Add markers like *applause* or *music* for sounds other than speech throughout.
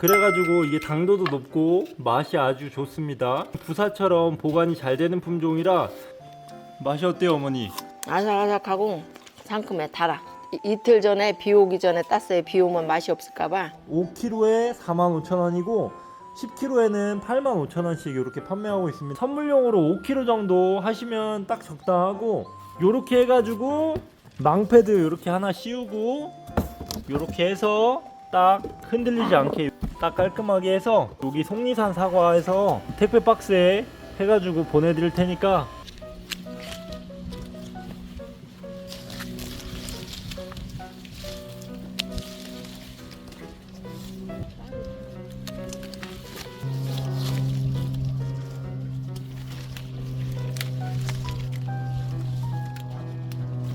그래가지고 이게 당도도 높고 맛이 아주 좋습니다. 부사처럼 보관이 잘 되는 품종이라 맛이 어때요, 어머니? 아삭아삭하고 상큼해 달아. 이, 이틀 전에 비 오기 전에 땄어요. 비 오면 맛이 없을까봐. 5kg에 45,000원이고 10kg에는 85,000원씩 이렇게 판매하고 있습니다. 선물용으로 5kg 정도 하시면 딱 적당하고 이렇게 해가지고 망패드 이렇게 하나 씌우고 이렇게 해서 딱 흔들리지 않게 딱 깔끔하게 해서 여기 속리산 사과에서 택배 박스에 해가지고 보내드릴 테니까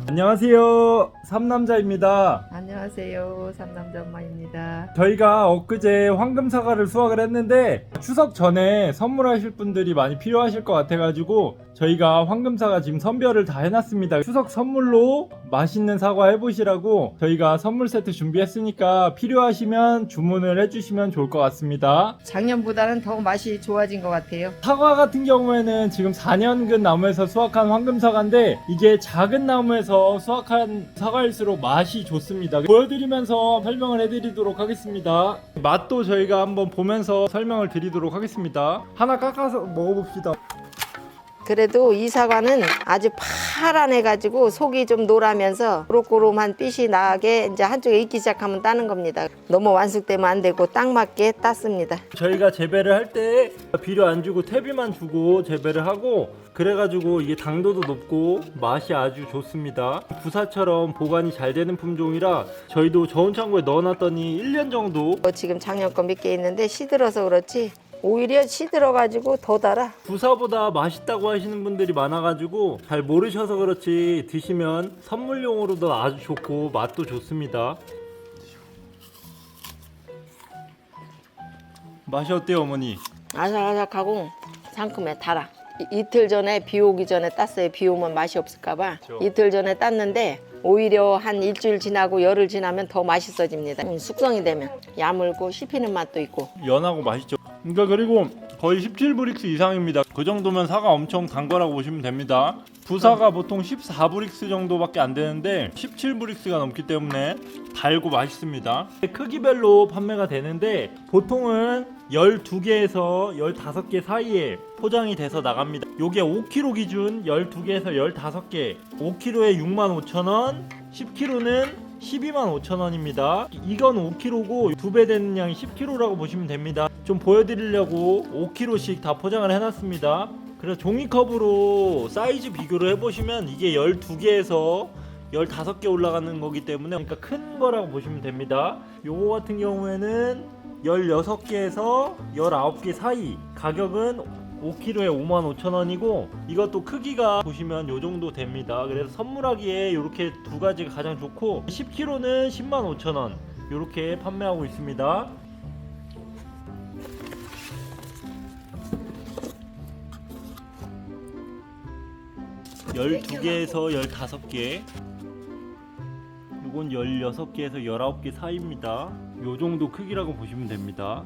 안녕하세요 삼남자입니다. 안녕하세요. 삼남자 엄마입니다. 저희가 엊그제 황금 사과를 수확을 했는데 추석 전에 선물하실 분들이 많이 필요하실 것 같아가지고 저희가 황금 사과 지금 선별을 다 해놨습니다. 추석 선물로 맛있는 사과 해보시라고 저희가 선물 세트 준비했으니까 필요하시면 주문을 해주시면 좋을 것 같습니다. 작년보다는 더 맛이 좋아진 것 같아요. 사과 같은 경우에는 지금 4년근 나무에서 수확한 황금 사과인데 이게 작은 나무에서 수확한 사과일수록 맛이 좋습니다. 보여드리면서 설명을 해드리도록 하겠습니다. 맛도 저희가 한번 보면서 설명을 드리도록 하겠습니다. 하나 깎아서 먹어봅시다. 그래도 이 사과는 아주 파란해가지고 속이 좀 노라면서 꼬록꼬록한 빛이 나게 이제 한쪽에 익기 시작하면 따는 겁니다. 너무 완숙되면 안 되고 딱 맞게 땄습니다. 저희가 재배를 할 때 비료 안 주고 퇴비만 주고 재배를 하고 그래가지고 이게 당도도 높고 맛이 아주 좋습니다. 부사처럼 보관이 잘 되는 품종이라 저희도 저온 창고에 넣어놨더니 1년 정도 어, 지금 작년 거 몇 개 있는데 시들어서 그렇지 오히려 시들어가지고 더 달아. 부사보다 맛있다고 하시는 분들이 많아가지고 잘 모르셔서 그렇지 드시면 선물용으로도 아주 좋고 맛도 좋습니다. 맛이 어때요, 어머니? 아삭아삭하고 상큼해 달아. 이, 이틀 전에 비 오기 전에 땄어요. 비 오면 맛이 없을까봐 그렇죠. 이틀 전에 땄는데 오히려 한 일주일 지나고 열흘 지나면 더 맛있어집니다. 음, 숙성이 되면 야물고 씹히는 맛도 있고. 연하고 맛있죠. 그러니까 그리고 거의 17브릭스 이상입니다. 그 정도면 사과 엄청 단 거라고 보시면 됩니다. 부사가 보통 14브릭스 정도밖에 안 되는데 17브릭스가 넘기 때문에 달고 맛있습니다. 크기별로 판매가 되는데 보통은 12개에서 15개 사이에 포장이 돼서 나갑니다. 요게 5kg 기준 12개에서 15개. 5kg에 65,000원, 10kg는 125,000원입니다. 이건 5kg고 두 배 되는 양이 10kg라고 보시면 됩니다. 좀 보여드리려고 5kg씩 다 포장을 해놨습니다. 그래서 종이컵으로 사이즈 비교를 해보시면 이게 12개에서 15개 올라가는 거기 때문에 그러니까 큰 거라고 보시면 됩니다. 요거 같은 경우에는 16개에서 19개 사이 가격은 5kg에 55,000원이고 이것도 크기가 보시면 요 정도 됩니다. 그래서 선물하기에 이렇게 두 가지가 가장 좋고 10kg는 105,000원 이렇게 판매하고 있습니다. 열두 개에서 열다섯 개 요건 16개에서 19개 사이입니다. 요 정도 크기라고 보시면 됩니다.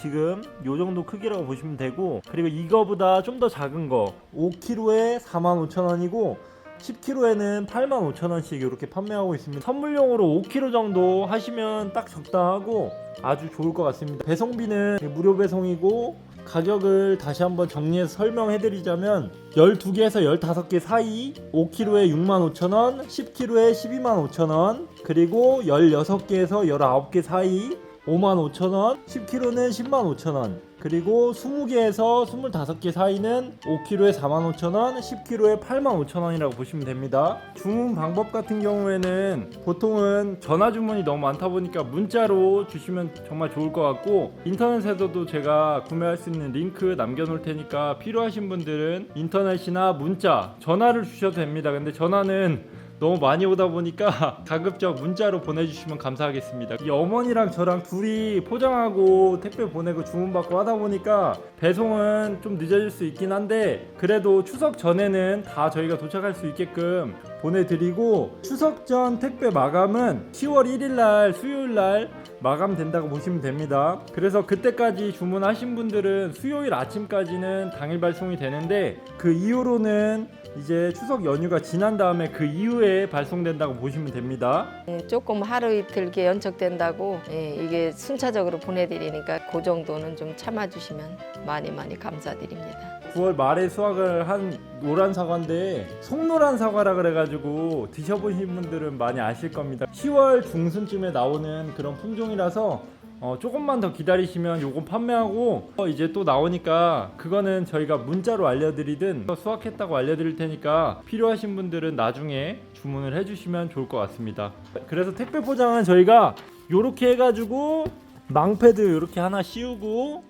지금 요 정도 크기라고 보시면 되고 그리고 이거보다 좀 더 작은 거 5kg에 45,000원이고 10kg에는 85,000원씩 이렇게 판매하고 있습니다. 선물용으로 5kg 정도 하시면 딱 적당하고 아주 좋을 것 같습니다. 배송비는 무료 배송이고 가격을 다시 한번 정리해서 설명해 드리자면 12개에서 15개 사이 5kg에 65,000원, 10kg에 125,000원, 그리고 16개에서 19개 사이 55,000원, 10kg는 105,000원, 그리고 20개에서 25개 사이는 5kg에 45,000원, 10kg에 85,000원이라고 보시면 됩니다. 주문 방법 같은 경우에는 보통은 전화 주문이 너무 많다 보니까 문자로 주시면 정말 좋을 것 같고 인터넷에서도 제가 구매할 수 있는 링크 남겨 놓을 테니까 필요하신 분들은 인터넷이나 문자, 전화를 주셔도 됩니다. 근데 전화는 너무 많이 오다 보니까 *laughs* 가급적 문자로 보내주시면 감사하겠습니다. 이 어머니랑 저랑 둘이 포장하고 택배 보내고 주문받고 하다 보니까 배송은 좀 늦어질 수 있긴 한데 그래도 추석 전에는 다 저희가 도착할 수 있게끔 보내드리고 추석 전 택배 마감은 10월 1일 날 수요일 날 마감된다고 보시면 됩니다. 그래서 그때까지 주문하신 분들은 수요일 아침까지는 당일 발송이 되는데 그 이후로는 이제 추석 연휴가 지난 다음에 그 이후에 발송된다고 보시면 됩니다. 예, 조금 하루 이틀 이렇게 연착된다고 예, 이게 순차적으로 보내드리니까 그 정도는 좀 참아주시면 많이 많이 감사드립니다. 9월 말에 수확을 한 노란 사과인데 송노란 사과라 그래가지고 드셔보신 분들은 많이 아실 겁니다. 10월 중순쯤에 나오는 그런 품종이라서 어, 조금만 더 기다리시면 요건 판매하고 어, 이제 또 나오니까 그거는 저희가 문자로 알려드리든 수확했다고 알려드릴 테니까 필요하신 분들은 나중에 주문을 해주시면 좋을 것 같습니다. 그래서 택배 포장은 저희가 요렇게 해가지고 망패드 요렇게 하나 씌우고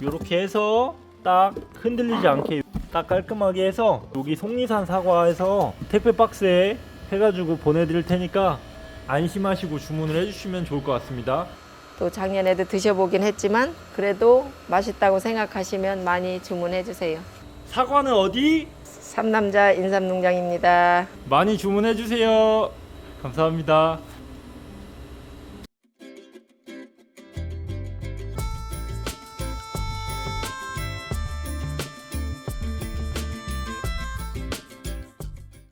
요렇게 해서 딱 흔들리지 않게 딱 깔끔하게 해서 여기 속리산 사과에서 택배 박스에 해가지고 보내드릴 테니까 안심하시고 주문을 해주시면 좋을 것 같습니다. 또 작년에도 드셔보긴 했지만 그래도 맛있다고 생각하시면 많이 주문해 주세요. 사과는 어디? 삼남자 인삼농장입니다. 많이 주문해 주세요. 감사합니다.